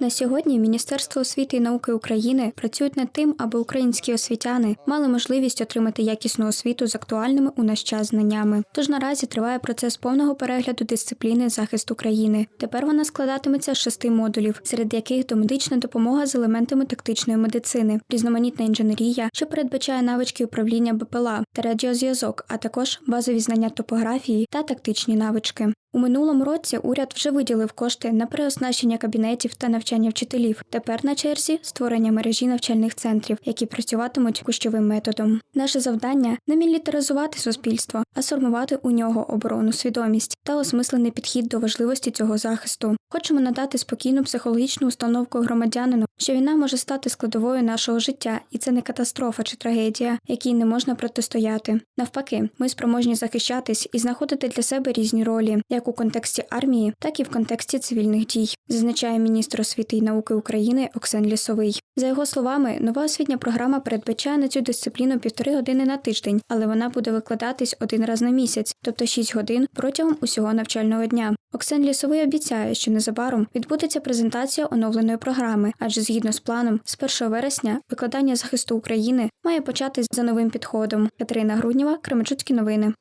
На сьогодні Міністерство освіти і науки України працюють над тим, аби українські освітяни мали можливість отримати якісну освіту з актуальними у наш час знаннями. Тож наразі триває процес повного перегляду дисципліни захист України. Тепер вона складатиметься з шести модулів, серед яких домедична допомога з елементами тактичної медицини, різноманітна інженерія, що передбачає навички управління БПЛА та радіозв'язок, а також базові знання топографії та тактичні навички. Минулому році уряд вже виділив кошти на переоснащення кабінетів та навчання вчителів. Тепер на черзі створення мережі навчальних центрів, які працюватимуть кущовим методом. Наше завдання не мілітаризувати суспільство, а сформувати у нього оборонну свідомість та осмислений підхід до важливості цього захисту. Хочемо надати спокійну психологічну установку громадянину, що війна може стати складовою нашого життя, і це не катастрофа чи трагедія, якій не можна протистояти. Навпаки, ми спроможні захищатись і знаходити для себе різні ролі, як у контексті армії, так і в контексті цивільних дій, зазначає міністр освіти і науки України Оксен Лісовий. За його словами, нова освітня програма передбачає на цю дисципліну півтори години на тиждень, але вона буде викладатись один раз на місяць, тобто 6 годин протягом усього навчального дня. Оксен Лісовий обіцяє, що незабаром відбудеться презентація оновленої програми, адже згідно з планом, з 1 вересня викладання захисту України має початись за новим підходом. Катерина Груднєва, Кременчуцькі новини.